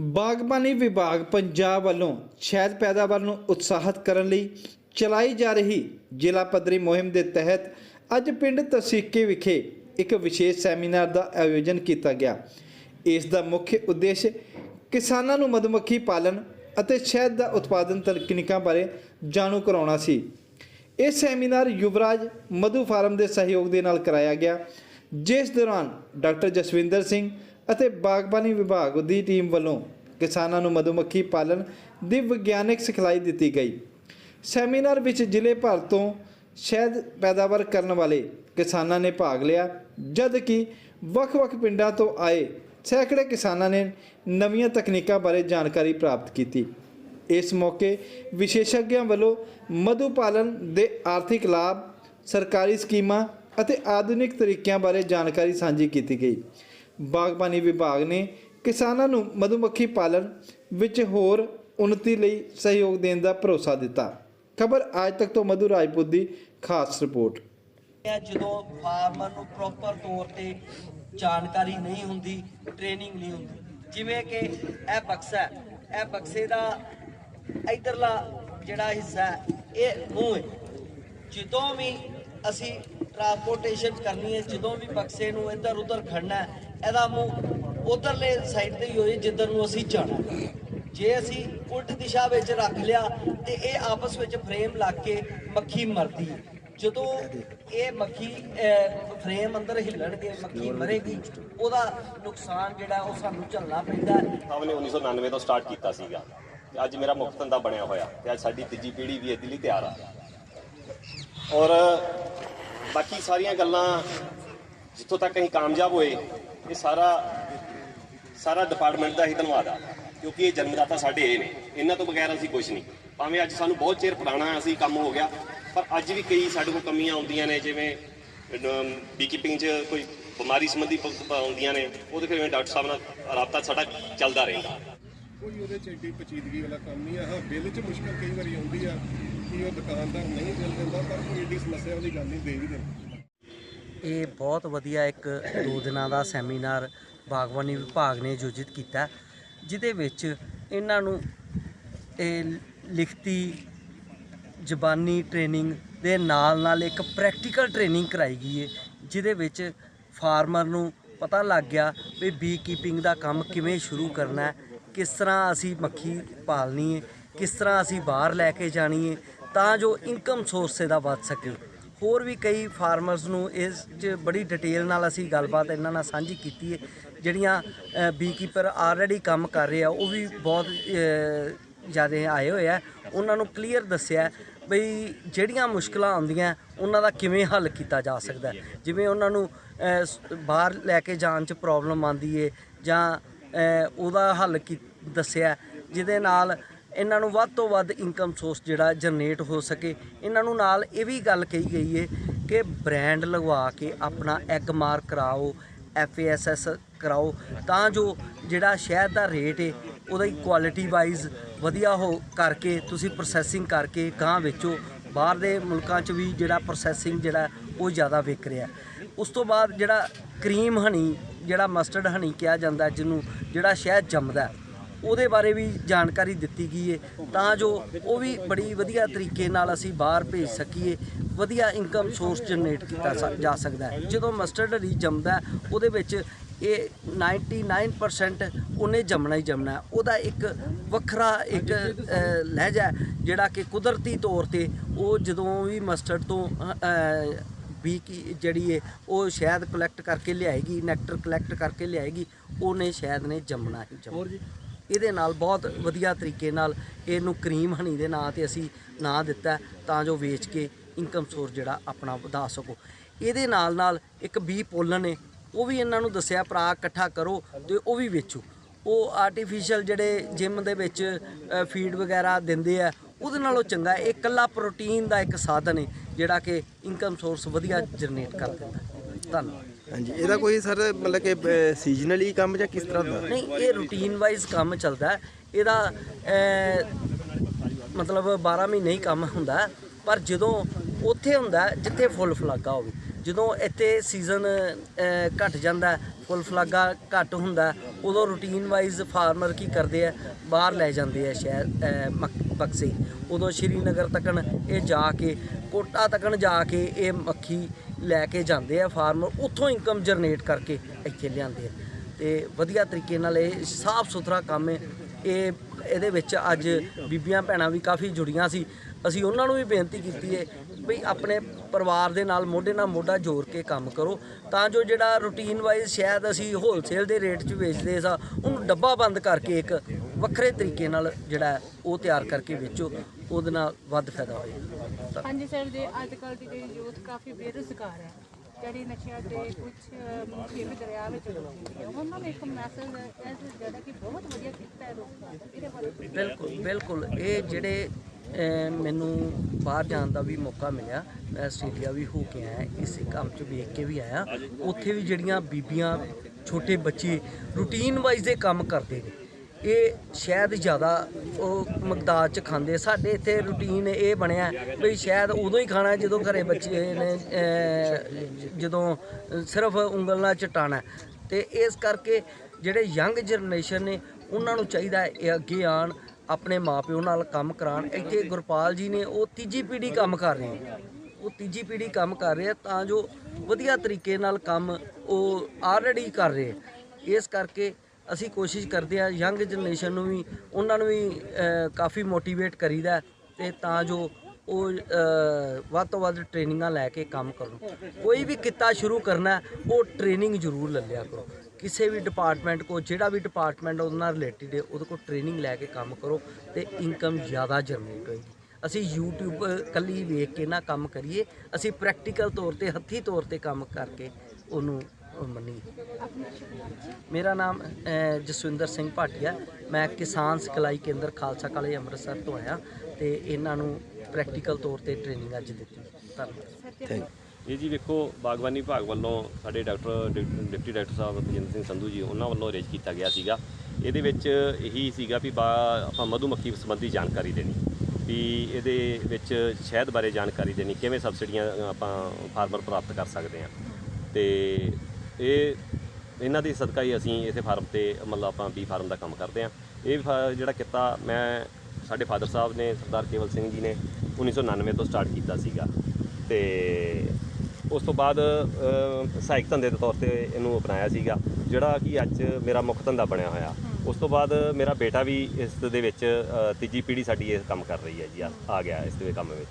ਬਾਗਬਾਨੀ ਵਿਭਾਗ ਪੰਜਾਬ ਵੱਲੋਂ ਸ਼ਹਿਦ ਪੈਦਾਵਾਰ ਨੂੰ ਉਤਸ਼ਾਹਿਤ ਕਰਨ ਲਈ ਚਲਾਈ ਜਾ ਰਹੀ ਜ਼ਿਲ੍ਹਾ ਪੱਧਰੀ ਮੁਹਿੰਮ ਦੇ ਤਹਿਤ ਅੱਜ ਪਿੰਡ ਤਸੀਕੇ ਵਿਖੇ ਇੱਕ ਵਿਸ਼ੇਸ਼ ਸੈਮੀਨਾਰ ਦਾ ਆਯੋਜਨ ਕੀਤਾ ਗਿਆ। ਇਸ ਦਾ ਮੁੱਖ ਉਦੇਸ਼ ਕਿਸਾਨਾਂ ਨੂੰ ਮਧੂਮੱਖੀ ਪਾਲਣ ਅਤੇ ਸ਼ਹਿਦ ਦਾ ਉਤਪਾਦਨ ਤਕਨੀਕਾਂ ਬਾਰੇ ਜਾਣੂ ਕਰਾਉਣਾ ਸੀ। ਇਹ ਸੈਮੀਨਾਰ ਯੁਵਰਾਜ ਮਧੂ ਫਾਰਮ ਦੇ ਸਹਿਯੋਗ ਦੇ ਨਾਲ ਕਰਾਇਆ ਗਿਆ। ਜਿਸ ਦੌਰਾਨ ਡਾਕਟਰ ਜਸਵਿੰਦਰ ਸਿੰਘ ਅਤੇ ਬਾਗਬਾਨੀ ਵਿਭਾਗ ਦੀ ਟੀਮ ਵੱਲੋਂ ਕਿਸਾਨਾਂ ਨੂੰ ਮਧੂਮੱਖੀ ਪਾਲਣ ਦੀ ਵਿਗਿਆਨਕ ਸਿਖਲਾਈ ਦਿੱਤੀ ਗਈ। ਸੈਮੀਨਾਰ ਵਿੱਚ ਜ਼ਿਲ੍ਹੇ ਭਰ ਤੋਂ ਸ਼ਹਿਦ ਪੈਦਾਵਾਰ ਕਰਨ ਵਾਲੇ ਕਿਸਾਨਾਂ ਨੇ ਭਾਗ ਲਿਆ ਜਦ ਕਿ ਵੱਖ-ਵੱਖ ਪਿੰਡਾਂ ਤੋਂ ਆਏ ਸੈਂਕੜੇ ਕਿਸਾਨਾਂ ਨੇ ਨਵੀਆਂ ਤਕਨੀਕਾਂ ਬਾਰੇ ਜਾਣਕਾਰੀ ਪ੍ਰਾਪਤ ਕੀਤੀ। ਇਸ ਮੌਕੇ ਵਿਸ਼ੇਸ਼ਗਿਆਂ ਵੱਲੋਂ ਮਧੂ ਪਾਲਣ ਦੇ ਆਰਥਿਕ ਲਾਭ, ਸਰਕਾਰੀ ਸਕੀਮਾਂ ਅਤੇ ਆਧੁਨਿਕ ਤਰੀਕਿਆਂ ਬਾਰੇ ਜਾਣਕਾਰੀ ਸਾਂਝੀ ਕੀਤੀ ਗਈ। ਬਾਗਬਾਨੀ ਵਿਭਾਗ ਨੇ ਕਿਸਾਨਾਂ ਨੂੰ ਮਧੂਮੱਖੀ ਪਾਲਣ ਵਿੱਚ ਹੋਰ ਉન્નਤੀ ਲਈ ਸਹਿਯੋਗ ਦੇਣ ਦਾ ਭਰੋਸਾ ਦਿੱਤਾ। ਖਬਰ ਅੱਜ ਤੱਕ ਤੋਂ ਮਧੂ ਰਾਜਪੂਤ ਦੀ ਖਾਸ ਰਿਪੋਰਟ। ਹੈ ਜਦੋਂ ਫਾਰਮਰ ਨੂੰ ਪ੍ਰੋਪਰ ਤੌਰ ਤੇ ਜਾਣਕਾਰੀ ਨਹੀਂ ਹੁੰਦੀ ਟ੍ਰੇਨਿੰਗ ਨਹੀਂ ਹੁੰਦੀ, ਜਿਵੇਂ ਕਿ ਇਹ ਬਕਸਾ ਇਹ ਬਕਸੇ ਦਾ ਇਧਰਲਾ ਜਿਹੜਾ ਹਿੱਸਾ ਇਹ ਮੂੰਹ ਹੈ। ਜਦੋਂ ਵੀ ਅਸੀਂ ਟਰਾਂਸਪੋਰਟੇਸ਼ਨ ਕਰਨੀ ਹੈ, ਜਦੋਂ ਵੀ ਬਕਸੇ ਨੂੰ ਇੱਧਰ ਉੱਧਰ ਖੜਨਾ ਇਹਦਾ ਮੂੰਹ ਉਧਰਲੇ ਸਾਈਡ ਤੇ ਹੀ ਹੋਏ, ਜਿੱਧਰ ਨੂੰ ਅਸੀਂ ਜਾਣਾ ਜੇ ਅਸੀਂ ਉਲਟ ਦਿਸ਼ਾ ਵਿੱਚ ਰੱਖ ਲਿਆ, ਤੇ ਇਹ ਆਪਸ ਵਿੱਚ ਫਰੇਮ ਲੱਗ ਕੇ ਮੱਖੀ ਮਰਦੀ ਹੈ। ਜਦੋਂ ਇਹ ਮੱਖੀ ਫਰੇਮ ਅੰਦਰ ਹਿੱਲਣਗੇ ਮੱਖੀ ਮਰੇਗੀ, ਉਹਦਾ ਨੁਕਸਾਨ ਜਿਹੜਾ, ਉਹ ਸਾਨੂੰ ਝੱਲਣਾ ਪੈਂਦਾ ਹੈ। ਸਾਹਮਣੇ 1999 ਤੋਂ ਸਟਾਰਟ ਕੀਤਾ ਸੀਗਾ। ਤੇ ਅੱਜ ਮੇਰਾ ਮੁੱਖ ਧੰਦਾ ਬਣਿਆ ਹੋਇਆ ਤੇ ਅੱਜ ਸਾਡੀ ਤੀਜੀ ਪੀੜ੍ਹੀ ਵੀ ਇਹਦੇ ਲਈ ਤਿਆਰ ਆ। ਔਰ ਬਾਕੀ ਸਾਰੀਆਂ ਗੱਲਾਂ ਜਿੱਥੋਂ ਤੱਕ ਅਸੀਂ ਕਾਮਯਾਬ ਹੋਏ, ਇਹ ਸਾਰਾ ਸਾਰਾ ਡਿਪਾਰਟਮੈਂਟ ਦਾ ਹੀ ਧੰਨਵਾਦ ਆ, ਕਿਉਂਕਿ ਇਹ ਜਨਮਦਾਤਾ ਸਾਡੇ ਇਹ ਨੇ। ਇਹਨਾਂ ਤੋਂ ਬਗੈਰ ਅਸੀਂ ਕੁਝ ਨਹੀਂ। ਭਾਵੇਂ ਅੱਜ ਸਾਨੂੰ ਬਹੁਤ ਚਿਰ ਪੁਰਾਣਾ ਅਸੀਂ ਕੰਮ ਹੋ ਗਿਆ, ਪਰ ਅੱਜ ਵੀ ਕਈ ਸਾਡੇ ਕੋਲ ਕਮੀਆਂ ਆਉਂਦੀਆਂ ਨੇ, ਜਿਵੇਂ ਬੀਕੀਪਿੰਗ 'ਚ ਕੋਈ ਬਿਮਾਰੀ ਸੰਬੰਧੀ ਆਉਂਦੀਆਂ ਨੇ ਉਹਦੇ ਫਿਰ ਮੈਂ ਡਾਕਟਰ ਸਾਹਿਬ ਨਾਲ ਰਾਬਤਾ ਸਾਡਾ ਚੱਲਦਾ ਰਹਿੰਦਾ। ਕੋਈ ਉਹਦੇ ਚ ਏਡੀ ਪਚੀਦਗੀ ਵਾਲਾ ਕੰਮ ਨਹੀਂ ਆ। ਹਾਂ ਬਿੱਲ 'ਚ ਮੁਸ਼ਕਲ ਕਈ ਵਾਰੀ ਆਉਂਦੀ ਆ। ਕਿ ਉਹ ਦੁਕਾਨਦਾਰ ਨਹੀਂ ਬਿੱਲ ਦਿੰਦਾ, ਪਰ ਕੋਈ ਏਡੀ ਸਮੱਸਿਆ ਵਾਲੀ ਗੱਲ ਨਹੀਂ ਦੇ। ਵੀ ਦਿੰਦਾ ਇਹ ਬਹੁਤ ਵਧੀਆ ਇੱਕ ਦੋ ਦਿਨਾਂ ਦਾ ਸੈਮੀਨਾਰ ਬਾਗਬਾਨੀ ਵਿਭਾਗ ਨੇ ਆਯੋਜਿਤ ਕੀਤਾ, ਜਿਹਦੇ ਵਿੱਚ ਇਹਨਾਂ ਨੂੰ ਇਹ ਲਿਖਤੀ ਜ਼ਬਾਨੀ ਟ੍ਰੇਨਿੰਗ ਦੇ ਨਾਲ ਨਾਲ ਇੱਕ ਪ੍ਰੈਕਟੀਕਲ ਟ੍ਰੇਨਿੰਗ ਕਰਾਈ ਗਈ ਹੈ ਜਿਹਦੇ ਵਿੱਚ ਫਾਰਮਰ ਨੂੰ ਪਤਾ ਲੱਗ ਗਿਆ ਵੀ ਬੀ ਕੀਪਿੰਗ ਦਾ ਕੰਮ ਕਿਵੇਂ ਸ਼ੁਰੂ ਕਰਨਾ ਹੈ, ਕਿਸ ਤਰ੍ਹਾਂ ਅਸੀਂ ਮੱਖੀ ਪਾਲਣੀ ਹੈ ਕਿਸ ਤਰ੍ਹਾਂ ਅਸੀਂ ਬਾਹਰ ਲੈ ਕੇ ਜਾਣੀ ਹੈ ਤਾਂ ਜੋ ਇਨਕਮ ਸੋਰਸ ਇਹਦਾ ਵੱਧ ਸਕੇ। ਹੋਰ ਵੀ ਕਈ ਫਾਰਮਰਸ ਨੂੰ ਇਸ 'ਚ ਬੜੀ ਡਿਟੇਲ ਨਾਲ ਅਸੀਂ ਗੱਲਬਾਤ ਇਹਨਾਂ ਨਾਲ ਸਾਂਝੀ ਕੀਤੀ ਹੈ ਜਿਹੜੀਆਂ ਬੀਕੀਪਰ ਆਲਰੇਡੀ ਕੰਮ ਕਰ ਰਹੇ ਆ, ਉਹ ਵੀ ਬਹੁਤ ਜ਼ਿਆਦਾ ਆਏ ਹੋਏ ਆ। ਉਹਨਾਂ ਨੂੰ ਕਲੀਅਰ ਦੱਸਿਆ ਬਈ ਜਿਹੜੀਆਂ ਮੁਸ਼ਕਲਾਂ ਆਉਂਦੀਆਂ, ਉਹਨਾਂ ਦਾ ਕਿਵੇਂ ਹੱਲ ਕੀਤਾ ਜਾ ਸਕਦਾ ਜਿਵੇਂ ਉਹਨਾਂ ਨੂੰ ਬਾਹਰ ਲੈ ਕੇ ਜਾਣ 'ਚ ਪ੍ਰੋਬਲਮ ਆਉਂਦੀ ਏ ਜਾਂ ਉਹਦਾ ਹੱਲ ਕੀ, ਦੱਸਿਆ। ਜਿਹਦੇ ਨਾਲ ਇਹਨਾਂ ਨੂੰ ਵੱਧ ਤੋਂ ਵੱਧ ਇਨਕਮ ਸੋਰਸ ਜਿਹੜਾ ਜਨਰੇਟ ਹੋ ਸਕੇ। ਇਹਨਾਂ ਨੂੰ ਨਾਲ ਇਹ ਵੀ ਗੱਲ ਕਹੀ ਗਈ ਹੈ ਕਿ ਬ੍ਰਾਂਡ ਲਗਵਾ ਕੇ ਆਪਣਾ ਐਗ ਮਾਰਕ ਕਰਾਓ ਐਫਏਐਸਐਸ ਕਰਾਓ, ਤਾਂ ਜੋ ਜਿਹੜਾ ਸ਼ਹਿਦ ਦਾ ਰੇਟ ਏ, ਉਹਦੀ ਕੁਆਲਿਟੀ ਵਾਈਜ਼ ਵਧੀਆ ਹੋ ਕਰਕੇ, ਤੁਸੀਂ ਪ੍ਰੋਸੈਸਿੰਗ ਕਰਕੇ ਗਾਂ ਵੇਚੋ। ਬਾਹਰ ਦੇ ਮੁਲਕਾਂ 'ਚ ਵੀ ਜਿਹੜਾ ਪ੍ਰੋਸੈਸਿੰਗ ਜਿਹੜਾ, ਉਹ ਜ਼ਿਆਦਾ ਵਿਕ ਰਿਹਾ। ਉਸ ਤੋਂ ਬਾਅਦ ਜਿਹੜਾ ਕਰੀਮ ਹਨੀ ਜਿਹੜਾ ਮਸਟਰਡ ਹਨੀ ਕਿਹਾ ਜਾਂਦਾ, ਜਿਹਨੂੰ ਜਿਹੜਾ ਸ਼ਹਿਦ ਜੰਮਦਾ ਉਹਦੇ ਬਾਰੇ ਵੀ ਜਾਣਕਾਰੀ ਦਿੱਤੀ ਗਈ ਹੈ ਤਾਂ ਜੋ ਉਹ ਵੀ ਬੜੀ ਵਧੀਆ ਤਰੀਕੇ ਨਾਲ ਅਸੀਂ ਬਾਹਰ ਭੇਜ ਸਕੀਏ ਵਧੀਆ ਇਨਕਮ ਸੋਰਸ ਜਨਰੇਟ ਕੀਤਾ ਜਾ ਸਕਦਾ ਹੈ। ਜਦੋਂ ਮਸਟਰਡ ਹਨੀ ਜੰਮਦਾ ਉਹਦੇ ਵਿੱਚ ਇਹ 99% ਉਹਨੇ ਜੰਮਣਾ ਹੀ ਜੰਮਣਾ ਉਹਦਾ ਇੱਕ ਵੱਖਰਾ ਇੱਕ ਲਹਿਜਾ ਹੈ, ਜਿਹੜਾ ਕਿ ਕੁਦਰਤੀ ਤੌਰ ਤੇ ਉਹ ਜਦੋਂ ਵੀ ਮਸਟਰਡ ਤੋਂ ਵੀ ਕੀ ਜਿਹੜੀ ਹੈ ਉਹ ਸ਼ਾਇਦ ਕਲੈਕਟ ਕਰਕੇ ਲਿਆਏਗੀ ਨੈਕਟਰ ਕਲੈਕਟ ਕਰਕੇ ਲਿਆਏਗੀ ਉਹਨੇ ਸ਼ਾਇਦ ਨੇ ਜੰਮਣਾ ਹੀ ਜੰਮਣਾ ਇਹਦੇ ਨਾਲ ਬਹੁਤ ਵਧੀਆ ਤਰੀਕੇ ਨਾਲ ਇਹਨੂੰ ਕਰੀਮ ਹਨੀ ਦੇ ਨਾਂ ਤੇ ਅਸੀਂ ਨਾਂ ਦਿੱਤਾ ਤਾਂ ਜੋ ਵੇਚ ਕੇ ਇਨਕਮ ਸੋਰਸ ਜਿਹੜਾ ਆਪਣਾ ਵਧਾ ਸਕੋ। ਇਹਦੇ ਨਾਲ ਨਾਲ ਇੱਕ ਬੀ ਪੋਲਨ ਨੇ, ਉਹ ਵੀ ਇਹਨਾਂ ਨੂੰ ਦੱਸਿਆ, ਭਰਾ ਇਕੱਠਾ ਕਰੋ ਤੇ ਉਹ ਵੀ ਵੇਚੋ। ਉਹ ਆਰਟੀਫੀਸ਼ੀਅਲ ਜਿਹੜੇ ਜਿਮ ਦੇ ਵਿੱਚ ਫੀਡ ਵਗੈਰਾ ਦਿੰਦੇ ਆ, ਉਹਦੇ ਨਾਲੋਂ ਚੰਗਾ ਇਹ ਇਕੱਲਾ ਪ੍ਰੋਟੀਨ ਦਾ ਇੱਕ ਸਾਧਨ ਹੈ, ਜਿਹੜਾ ਕਿ ਇਨਕਮ ਸੋਰਸ ਵਧੀਆ ਜਨਰੇਟ ਕਰ ਦਿੰਦਾ ਧੰਨਵਾਦ। ਹਾਂਜੀ ਇਹਦਾ ਕੋਈ ਸਰ ਮਤਲਬ ਕਿ ਸੀਜ਼ਨਲੀ ਕੰਮ ਜਾਂ ਕਿਸ ਤਰ੍ਹਾਂ ਦਾ ਨਹੀਂ ਇਹ ਰੂਟੀਨ ਵਾਈਜ਼ ਕੰਮ ਚੱਲਦਾ ਹੈ। ਇਹਦਾ ਅਹ, ਮਤਲਬ 12 ਮਹੀਨੇ ਹੀ ਕੰਮ ਹੁੰਦਾ ਹੈ, ਪਰ ਜਦੋਂ ਉੱਥੇ ਹੁੰਦਾ ਹੈ ਜਿੱਥੇ ਫੁੱਲ ਫਲਾਗਾ ਹੋਵੇ ਜਦੋਂ ਇੱਥੇ ਸੀਜ਼ਨ ਘਟ ਜਾਂਦਾ ਹੈ, ਫੁੱਲ ਫਲਾਗਾ ਘੱਟ ਹੁੰਦਾ ਉਦੋਂ ਰੂਟੀਨ ਵਾਈਜ਼ ਫਾਰਮਰ ਕੀ ਕਰਦੇ ਆ ਬਾਹਰ ਲੈ ਜਾਂਦੇ ਆ ਸ਼ਹਿਰ ਅਹ, ਮੱਕ- ਬਕਸੇ। ਉਦੋਂ ਸ਼੍ਰੀਨਗਰ ਤੱਕਣ ਇਹ ਜਾ ਕੇ ਕੋਟਾ ਤੱਕਣ ਜਾ ਕੇ ਇਹ ਮੱਖੀ ਲੈ ਕੇ ਜਾਂਦੇ ਆ ਫਾਰਮਰ ਉੱਥੋਂ ਇਨਕਮ ਜਨਰੇਟ ਕਰਕੇ ਇੱਥੇ ਲਿਆਉਂਦੇ ਆ। ਤੇ ਵਧੀਆ ਤਰੀਕੇ ਨਾਲ ਇਹ ਸਾਫ਼ ਸੁਥਰਾ ਕੰਮ ਹੈ। ਇਹ, ਇਹਦੇ ਵਿੱਚ ਅੱਜ ਬੀਬੀਆਂ ਭੈਣਾਂ ਵੀ ਕਾਫੀ ਜੁੜੀਆਂ ਸੀ। ਅਸੀਂ ਉਹਨਾਂ ਨੂੰ ਵੀ ਬੇਨਤੀ ਕੀਤੀ ਹੈ ਵੀ ਆਪਣੇ ਪਰਿਵਾਰ ਦੇ ਨਾਲ ਮੋਢੇ ਨਾਲ ਮੋਢਾ ਜੋੜ ਕੇ ਕੰਮ ਕਰੋ। ਤਾਂ ਜੋ ਜਿਹੜਾ ਰੂਟੀਨ ਵਾਈਜ਼ ਸ਼ਾਇਦ ਅਸੀਂ ਹੋਲਸੇਲ ਦੇ ਰੇਟ 'ਚ ਵੇਚਦੇ ਸਾਂ, ਉਹਨੂੰ ਡੱਬਾ ਬੰਦ ਕਰਕੇ ਇੱਕ ਵੱਖਰੇ ਤਰੀਕੇ ਨਾਲ ਜਿਹੜਾ ਉਹ ਤਿਆਰ ਕਰਕੇ ਵੇਚੋ। ਉਹਦੇ ਨਾਲ ਵੱਧ ਫਾਇਦਾ ਹੋਏਗਾ ਹਾਂਜੀ ਸਰ ਜੀ ਅੱਜ ਕੱਲ੍ਹ ਦੀ ਜਿਹੜੀ ਯੂਥ ਕਾਫੀ ਬੇਰੁਜ਼ਗਾਰ ਹੈ ਜਿਹੜੀ ਨਸ਼ਿਆਂ ਦੇ ਕੁਝ ਮੁਖੀਮ ਦਰਿਆ ਵਿੱਚ ਡੁੱਬੀ ਹੈ ਉਹਨਾਂ ਨੂੰ ਇੱਕ ਮੈਸੇਜ ਹੈ ਜਿਹੜਾ ਕਿ ਬਹੁਤ ਵਧੀਆ ਕੀਤਾ ਹੈ ਲੋਕਾਂ ਇਹਦੇ ਬਾਰੇ ਬਿਲਕੁਲ ਬਿਲਕੁਲ ਇਹ ਜਿਹੜੇ ਮੈਨੂੰ ਬਾਹਰ ਜਾਣ ਦਾ ਵੀ ਮੌਕਾ ਮਿਲਿਆ ਮੈਂ ਆਸਟ੍ਰੇਲੀਆ ਵੀ ਹੋ ਕੇ ਆਇਆ ਇਸੇ ਕੰਮ 'ਚ ਵੇਖ ਕੇ ਵੀ ਆਇਆ ਉੱਥੇ ਵੀ ਜਿਹੜੀਆਂ ਬੀਬੀਆਂ ਛੋਟੇ ਬੱਚੇ ਰੂਟੀਨ ਵਾਈਜ਼ ਦੇ ਕੰਮ ਕਰਦੇ ਨੇ ਇਹ ਸ਼ਾਇਦ ਜ਼ਿਆਦਾ ਉਹ ਮਕਦਾਰ ਚ ਖਾਂਦੇ। ਸਾਡੇ ਇੱਥੇ ਰੂਟੀਨ ਇਹ ਬਣਿਆ ਵੀ ਸ਼ਾਇਦ ਉਦੋਂ ਹੀ ਖਾਣਾ ਜਦੋਂ ਘਰੇ ਬੱਚੇ ਨੇ ਜਦੋਂ ਸਿਰਫ ਉਂਗਲ ਨਾਲ ਚਟਾਣਾ ਤੇ ਇਸ ਕਰਕੇ ਜਿਹੜੇ ਯੰਗ ਜਨਰੇਸ਼ਨ ਨੇ, ਉਹਨਾਂ ਨੂੰ ਚਾਹੀਦਾ ਹੈ ਇਹ ਅੱਗੇ ਆਣ ਆਪਣੇ ਮਾਪਿਓ ਨਾਲ ਕੰਮ ਕਰਾਉਣ। ਇੱਥੇ ਗੁਰਪਾਲ ਜੀ ਨੇ ਉਹ ਤੀਜੀ ਪੀੜ੍ਹੀ ਕੰਮ ਕਰ ਰਹੇ ਨੇ। ਉਹ ਤੀਜੀ ਪੀੜ੍ਹੀ ਕੰਮ ਕਰ ਰਹੇ ਆ ਤਾਂ ਜੋ ਵਧੀਆ ਤਰੀਕੇ ਨਾਲ ਕੰਮ ਉਹ ਆਲਰੇਡੀ ਕਰ ਰਹੇ ਇਸ ਕਰਕੇ ਅਸੀਂ ਕੋਸ਼ਿਸ਼ ਕਰਦੇ ਆ ਯੰਗ ਜਨਰੇਸ਼ਨ ਨੂੰ ਵੀ, ਉਹਨਾਂ ਨੂੰ ਵੀ ਕਾਫੀ ਮੋਟੀਵੇਟ ਕਰੀਦਾ ਹੈ ਤੇ ਤਾਂ ਜੋ ਉਹ ਵੱਧ ਤੋਂ ਵੱਧ ਟ੍ਰੇਨਿੰਗਾਂ ਲੈ ਕੇ ਕੰਮ ਕਰੋ ਕੋਈ ਵੀ ਕਿੱਤਾ ਸ਼ੁਰੂ ਕਰਨਾ ਉਹ ਟ੍ਰੇਨਿੰਗ ਜ਼ਰੂਰ ਲੈ ਲਿਆ ਕਰੋ। ਕਿਸੇ ਵੀ ਡਿਪਾਰਟਮੈਂਟ ਕੋ ਜਿਹੜਾ ਵੀ ਡਿਪਾਰਟਮੈਂਟ ਉਹਦੇ ਨਾਲ ਰਿਲੇਟਡ ਹੈ, ਉਹਦੇ ਕੋਲ ਟ੍ਰੇਨਿੰਗ ਲੈ ਕੇ ਕੰਮ ਕਰੋ ਤੇ ਇਨਕਮ ਜ਼ਿਆਦਾ ਜਨਰੇਟ ਹੋਏਗੀ। ਅਸੀਂ YouTube ਕੱਲੀ ਵੇਖ ਕੇ ਨਾ ਕੰਮ ਕਰੀਏ, ਅਸੀਂ ਪ੍ਰੈਕਟੀਕਲ ਤੌਰ ਤੇ, ਹੱਥੀ ਤੌਰ ਤੇ ਕੰਮ ਕਰਕੇ ਉਹਨੂੰ ਅਹ, ਮੰਨੀਏ ਮੇਰਾ ਨਾਮ ਜਸਵਿੰਦਰ ਸਿੰਘ ਭਾਟੀਆ ਮੈਂ ਕਿਸਾਨ ਸਿਖਲਾਈ ਕੇਂਦਰ ਖਾਲਸਾ ਕਾਲਜ ਅੰਮ੍ਰਿਤਸਰ ਤੋਂ ਆਇਆ ਤੇ ਇਹਨਾਂ ਨੂੰ ਪ੍ਰੈਕਟੀਕਲ ਤੌਰ ਤੇ ਟ੍ਰੇਨਿੰਗ ਅੱਜ ਦਿੱਤੀ। ਧੰਨਵਾਦ। ਇਹ ਜੀ ਵੇਖੋ ਬਾਗਬਾਨੀ ਵਿਭਾਗ ਵੱਲੋਂ ਸਾਡੇ ਡਾਕਟਰ ਡਿਪ- ਡਿਪਟੀ ਡਾਕਟਰ ਸਾਹਿਬ ਤਜਿੰਦਰ ਸਿੰਘ ਸੰਧੂ ਜੀ ਉਹਨਾਂ ਵੱਲੋਂ ਅਰੇਂਜ ਕੀਤਾ ਗਿਆ ਸੀਗਾ। ਇਹਦੇ ਵਿੱਚ ਇਹੀ ਸੀਗਾ ਵੀ ਬਾ- ਆਪਾਂ ਮਧੂਮੱਖੀ ਸੰਬੰਧੀ ਜਾਣਕਾਰੀ ਦੇਣੀ ਵੀ ਇਹਦੇ ਵਿੱਚ ਸ਼ਹਿਦ ਬਾਰੇ ਜਾਣਕਾਰੀ ਦੇਣੀ ਕਿਵੇਂ ਸਬਸਿਡੀਆਂ ਆਪਾਂ ਫਾਰਮਰ ਪ੍ਰਾਪਤ ਕਰ ਸਕਦੇ ਆ ਤੇ ਇਹ ਇਹਨਾਂ ਦੀ ਸਦਕਾ ਹੀ ਅਸੀਂ ਇਸੇ ਫਾਰਮ ਤੇ ਮਤਲਬ ਆਪਾਂ ਬੀ ਫਾਰਮ ਦਾ ਕੰਮ ਕਰਦੇ ਆ ਇਹ ਫਾ- ਜਿਹੜਾ ਕਿੱਤਾ ਮੈਂ ਸਾਡੇ ਫਾਦਰ ਸਾਹਿਬ ਨੇ ਸਰਦਾਰ ਕੇਵਲ ਸਿੰਘ ਜੀ ਨੇ 1999 ਤੋਂ ਸਟਾਰਟ ਕੀਤਾ ਸੀਗਾ। ਤੇ ਉਸ ਤੋਂ ਬਾਅਦ ਅ, ਸਹਾਇਕ ਧੰਦੇ ਦੇ ਤੌਰ ਤੇ ਇਹਨੂੰ ਅਪਣਾਇਆ ਸੀਗਾ ਜਿਹੜਾ ਕਿ ਅੱਜ ਮੇਰਾ ਮੁੱਖ ਧੰਦਾ ਬਣਿਆ ਹੋਇਆ। ਉਸ ਤੋਂ ਬਾਅਦ ਮੇਰਾ ਬੇਟਾ ਵੀ ਇਸ ਦੇ ਵਿੱਚ ਅ, ਤੀਜੀ ਪੀੜ੍ਹੀ ਸਾਡੀ ਇਹ ਕੰਮ ਕਰ ਰਹੀ ਹੈ ਜੀ ਆ ਆ ਗਿਆ ਇਸ ਦੇ ਕੰਮ ਵਿੱਚ।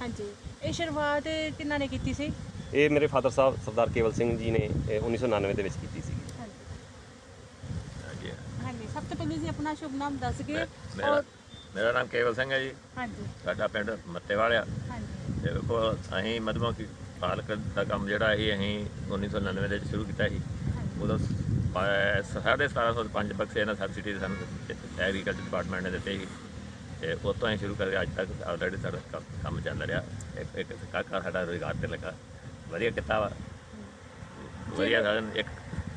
ਹਾਂਜੀ। ਇਹ ਸ਼ੁਰੂਆਤ ਕਿਹਨਾਂ ਨੇ ਕੀਤੀ ਸੀ? ਇਹ ਮੇਰੇ ਫਾਦਰ ਸਾਹਿਬ ਸਰਦਾਰ ਕੇਵਲ ਸਿੰਘ ਜੀ ਨੇ ਇਹ 1999 ਦੇ ਵਿੱਚ ਕੀਤੀ ਸੀ। ਹਾਂਜੀ। ਸਭ ਤੋਂ ਪਹਿਲਾਂ ਜੀ ਆਪਣਾ ਸ਼ੁਭ ਨਾਮ ਦੱਸ ਕੇ ਮੇਰਾ ਔਰ ਮੇਰਾ ਨਾਮ ਕੇਵਲ ਸਿੰਘ ਹੈ ਜੀ। ਹਾਂਜੀ। ਸਾਡਾ ਪਿੰਡ ਮੱਤੇਵਾਲ ਆ ਹਾਂਜੀ। ਤੇ ਵੇਖੋ ਅਸੀਂ ਮਧੂਮੱਖੀ ਪਾਲਕ ਦਾ ਕੰਮ ਜਿਹੜਾ ਇਹ ਅਸੀਂ 1999 ਦੇ ਵਿੱਚ ਸ਼ੁਰੂ ਕੀਤਾ ਸੀ। ਉਦੋਂ ਪਾ- ਸਾਢੇ 1705 ਬਕਸੇ ਇਹਨਾਂ ਸਬਸਿਡੀ ਸਾਨੂੰ ਐਗਰੀਕਲਚਰ ਡਿਪਾਰਟਮੈਂਟ ਨੇ ਦਿੱਤੇ ਸੀ। ਤੇ ਉਸ ਤੋਂ ਅਸੀਂ ਸ਼ੁਰੂ ਕਰਕੇ ਅੱਜ ਤੱਕ ਆਲਰੇਡੀ ਸਾਡਾ ਕੰਮ- ਕੰਮ ਚੱਲ ਰਿਹਾ। ਇੱਕ ਇੱਕ ਕਾਕਾ ਸਾਡਾ ਰੁਜ਼ਗਾਰ ਤੇ ਲੱਗਾ। ਵਧੀਆ ਕੀਤਾ ਵਾ। ਵਧੀਆ ਸਾਡਾ ਇੱਕ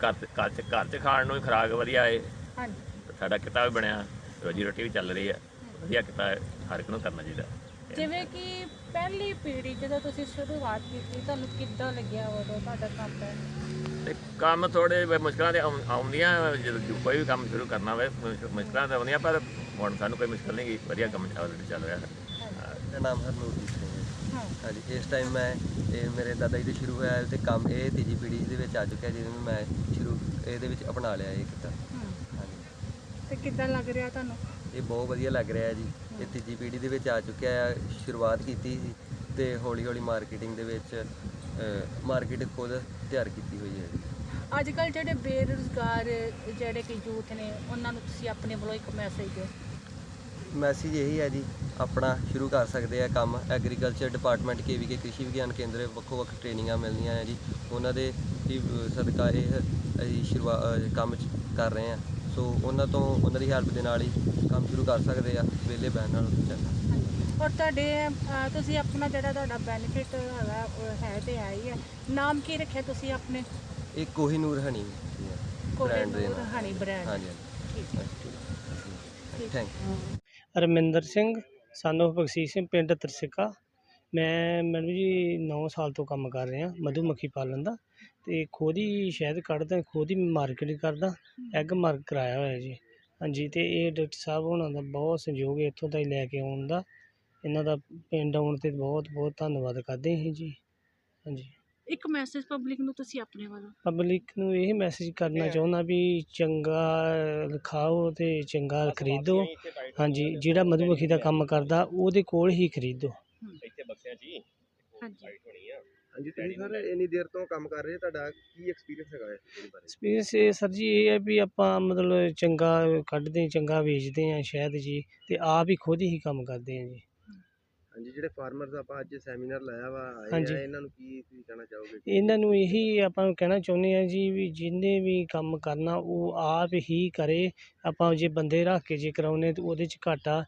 ਘਰ ਚ- ਘਰ ਚ ਘਰ ਚ ਖਾਣ ਨੂੰ ਹੀ ਖੁਰਾਕ ਵਧੀਆ ਹੈ ਹਾਂਜੀ। ਸਾਡਾ ਕਿੱਤਾ ਵੀ ਬਣਿਆ ਰੋਜੀ ਰੋਟੀ ਵੀ ਚੱਲ ਰਹੀ ਹੈ ਵਧੀਆ ਕਿੱਤਾ ਹਰ ਇੱਕ ਨੂੰ ਕਰਨਾ ਚਾਹੀਦਾ। ਜਿਵੇਂ ਕਿ ਪਹਿਲੀ ਪੀੜ੍ਹੀ ਜਦੋਂ ਤੁਸੀਂ ਸ਼ੁਰੂਆਤ ਕੀਤੀ ਤੁਹਾਨੂੰ ਕਿੱਦਾਂ ਲੱਗਿਆ ਉਦੋਂ ਤੁਹਾਡਾ ਕੰਮ ਹੈ ਤੇ ਕੰਮ ਥੋੜੇ ਮੁਸ਼ਕਲਾਂ ਤੇ ਆਉਂ- ਆਉਂਦੀਆਂ ਜਦੋਂ ਜੋ ਕੋਈ ਵੀ ਕੰਮ ਸ਼ੁਰੂ ਕਰਨਾ ਹੋਵੇ ਮੁਸ਼- ਮੁਸ਼ਕਲਾਂ ਤਾਂ ਆਉਂਦੀਆਂ ਪਰ ਹੁਣ ਸਾਨੂੰ ਕੋਈ ਮੁਸ਼ਕਲ ਨਹੀਂ ਗੀ ਵਧੀਆ ਕੰਮ ਚੱਲ ਚੱਲ ਰਿਹਾ। ਹੈ ਮੇਰਾ ਨਾਮ ਹਰਨੂਰਜੀਤ ਸਿੰਘ ਹਾਂਜੀ ਇਸ ਟਾਈਮ ਮੈਂ ਇਹ ਮੇਰੇ ਦਾਦਾ ਜੀ ਤੋਂ ਸ਼ੁਰੂ ਹੋਇਆ ਤੇ ਕੰਮ ਇਹ ਤੀਜੀ ਪੀੜ੍ਹੀ ਦੇ ਵਿੱਚ ਆ ਚੁੱਕਿਆ ਜਿਹਨੂੰ ਮੈਂ ਸ਼ੁਰੂ ਇਹਦੇ ਵਿੱਚ ਅਪਣਾ ਲਿਆ ਇਹ ਕੀਤਾ। ਤੇ ਕਿੱਦਾਂ ਲੱਗ ਰਿਹਾ ਤੁਹਾਨੂੰ? ਇਹ ਬਹੁਤ ਵਧੀਆ ਲੱਗ ਰਿਹਾ ਜੀ। ਇਹ ਤੀਜੀ ਪੀੜ੍ਹੀ ਦੇ ਵਿੱਚ ਆ ਚੁੱਕਿਆ ਹੈ ਸ਼ੁਰੂਆਤ ਕੀਤੀ ਸੀ ਤੇ ਹੌਲੀ ਹੌਲੀ ਮਾਰਕੀਟਿੰਗ ਦੇ ਵਿੱਚ ਮਾਰਕੀਟ ਖੁਦ ਤਿਆਰ ਕੀਤੀ ਹੋਈ ਹੈ ਅੱਜ ਕੱਲ ਜਿਹੜੇ ਬੇਰੁਜ਼ਗਾਰ ਜਿਹੜੇ ਕਿ ਯੂਥ ਨੇ ਉਹਨਾਂ ਨੂੰ ਤੁਸੀਂ ਆਪਣੇ ਵੱਲੋਂ ਇੱਕ ਮੈਸੇਜ ਦਿਓ। ਮੈਸੇਜ ਇਹੀ ਹੈ ਜੀ ਆਪਣਾ ਸ਼ੁਰੂ ਕਰ ਸਕਦੇ ਆ ਕੰਮ। ਐਗਰੀਕਲਚਰ ਡਿਪਾਰਟਮੈਂਟ ਕੇਵੀਕੇ ਕ੍ਰਿਸ਼ੀ ਵਿਗਿਆਨ ਕੇਂਦਰ ਵੱਖੋ ਵੱਖ ਟ੍ਰੇਨਿੰਗਾਂ ਮਿਲਦੀਆਂ ਹੈ ਜੀ। ਉਹਨਾਂ ਦੇ ਹੀ ਸਦਕਾ ਇਹ ਅਸੀਂ ਸ਼ੁਰੂਆਤ ਕੰਮ ਚ ਕਰ ਰਹੇ ਆ। ਸੋ ਉਹਨਾਂ ਤੋਂ ਉਹਨਾਂ ਦੀ ਹੈਲਪ ਦੇ ਨਾਲ ਹੀ ਕੰਮ ਸ਼ੁਰੂ ਕਰ ਸਕਦੇ ਆ ਵਿਹਲੇ ਬਹਿਣ ਨਾਲੋਂ ਚੰਗਾ। ਔਰ ਤੁਹਾਡੇ ਅਹ, ਤੁਸੀਂ ਆਪਣਾ ਜਿਹੜਾ ਤੁਹਾਡਾ ਬੈਨੀਫਿਟ ਹੈਗਾ ਉਹ ਹੈ ਤੇ ਹੈ ਹੀ ਹੈ। ਨਾਮ ਕੀ ਰੱਖਿਆ ਤੁਸੀਂ ਆਪਣੇ? ਇਹ ਕੋਹੀਨੂਰ ਹਨੀ ਬ੍ਰਾਂਡ ਦੇ ਕੋਹੇਨੂਰ ਨਾਲ। ਹਣੀ ਬ੍ਰਾਂਡ ਹਾਂਜੀ ਠੀਕ ਹੈ। ਹਾਂਜੀ ਥੈਂਕ ਯੂ ਰਮਿੰਦਰ ਸਿੰਘ ਸਾਨੂੰ ਬਖਸ਼ੀਸ਼ ਸਿੰਘ, ਪਿੰਡ ਤਰਸਿੱਕਾ। ਮੈਂ ਮੈਡਮ ਜੀ 9 ਸਾਲ ਤੋਂ ਕੰਮ ਕਰ ਰਿਹਾ, ਮਧੂਮੱਖੀ ਪਾਲਣ ਦਾ। ਅਤੇ ਖੁਦ ਹੀ ਸ਼ਹਿਦ ਕੱਢਦਾ, ਖੁਦ ਹੀ ਮਾਰਕੀਟ ਕਰਦਾ ਐਗ ਮਾਰਕ ਕਰਾਇਆ ਹੋਇਆ ਜੀ। ਹਾਂਜੀ ਅਤੇ ਇਹ ਡਾਕਟਰ ਸਾਹਿਬ ਉਹਨਾਂ ਦਾ ਬਹੁਤ ਸਹਿਯੋਗ ਹੈ ਇੱਥੋਂ ਤਾਈਂ ਲੈ ਕੇ ਆਉਣ ਦਾ। ਇਹਨਾਂ ਦਾ ਪਿੰਡ ਆਉਣ ਤੇ ਬਹੁਤ ਬਹੁਤ ਧੰਨਵਾਦ ਕਰਦੇ ਹਾਂ ਜੀ। ਹਾਂਜੀ। ਇੱਕ ਮੈਸੇਜ ਪਬਲਿਕ ਨੂੰ ਤੁਸੀਂ ਆਪਣੇ ਵੱਲੋਂ? ਪਬਲਿਕ ਨੂੰ ਇਹ ਮੈਸੇਜ ਕਰਨਾ ਚਾਹੁੰਦਾ ਵੀ ਚੰਗਾ ਖਾਓ ਤੇ ਚੰਗਾ ਖਰੀਦੋ। ਹਾਂਜੀ ਜਿਹੜਾ ਮਧੂਮੱਖੀ ਦਾ ਕੰਮ ਕਰਦਾ ਉਹਦੇ ਕੋਲ ਹੀ ਖਰੀਦੋ। ਹਾਂਜੀ। ਹਾਂਜੀ ਤੁਸੀਂ ਸਰ ਇੰਨੀ ਦੇਰ ਤੋਂ ਕੰਮ ਕਰ ਰਹੇ ਤੁਹਾਡਾ ਕੀ ਐਕਸਪੀਰੀਅੰਸ ਹੈਗਾ ਇਹਦੇ ਬਾਰੇ? ਐਕਸਪੀਰੀਅੰਸ ਇਹ ਸਰ ਜੀ ਇਹ ਹੈ ਵੀ ਆਪਾਂ ਮਤਲਬ ਚੰਗਾ ਕੱਢਦੇ ਚੰਗਾ ਵੇਚਦੇ ਆ ਸ਼ਾਇਦ ਜੀ ਤੇ ਆਪ ਹੀ ਖੁਦ ਹੀ ਕੰਮ ਕਰਦੇ ਆ ਜੀ। ਹਾਂਜੀ ਜਿਹੜੇ ਫਾਰਮਰਸ ਆਪਾਂ ਅੱਜ ਸੈਮੀਨਾਰ ਲਾਇਆ ਵਾ ਆਏ ਹਾਂਜੀ। ਆ ਇਹਨਾਂ ਨੂੰ ਕੀ ਤੁਸੀਂ ਕਹਿਣਾ ਚਾਹੋਗੇ? ਇਹਨਾਂ ਨੂੰ ਇਹੀ ਆਪਾਂ ਨੂੰ ਕਹਿਣਾ ਚਾਹੁੰਦੇ ਆ ਜੀ ਵੀ ਜਿਹਨੇ ਵੀ ਕੰਮ ਕਰਨਾ ਉਹ ਆਪ ਹੀ ਕਰੇ। ਆਪਾਂ ਜੇ ਬੰਦੇ ਰੱਖ ਕੇ ਜੇ ਕਰਾਉਨੇ ਤੇ ਉਹਦੇ ਚ ਘਾਟਾ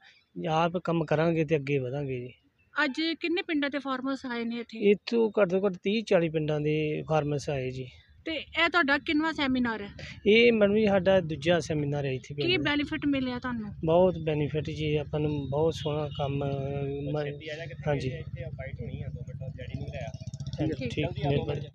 ਆਪ ਕੰਮ ਕਰਾਂਗੇ ਤੇ ਅੱਗੇ ਵਧਾਂਗੇ ਜੀ। ਅੱਜ ਕਿੰਨੇ ਪਿੰਡਾਂ ਦੇ ਫਾਰਮਰਸ ਆਏ ਨੇ ਇੱਥੇ? ਇੱਥੋਂ ਘੱਟ ਤੋਂ ਘੱਟ 30 40 ਪਿੰਡਾਂ ਦੇ ਫਾਰਮਰਸ ਆਏ ਜੀ। ਤੇ ਇਹ ਤੁਹਾਡਾ ਕਿੰਨਵਾ ਸੈਮੀਨਾਰ ਹੈ? ਇਹ ਮੈਡਮ ਜੀ ਸਾਡਾ ਦੂਜਾ ਸੈਮੀਨਾਰ ਹੈ ਇੱਥੇ ਕੀ ਪਿੰਡ ਦਾ। ਬੈਨੀਫਿਟ ਮਿਲਿਆ ਤੁਹਾਨੂੰ? ਬਹੁਤ ਬੈਨੀਫਿਟ ਜੀ ਆਪਾਂ ਨੂੰ ਬਹੁਤ ਸੋਹਣਾ ਕੰਮ ਅਹ, ਮ- ਹਾਂਜੀ। ਇੱਥੇ ਫਾਈਟ ਹੋਣੀ ਆ 2 ਮਿੰਟ ਡੈਡੀ ਨੂੰ ਲੈ ਆ। ਠੀਕ। ਮਿਹਰਬਾਨੀ।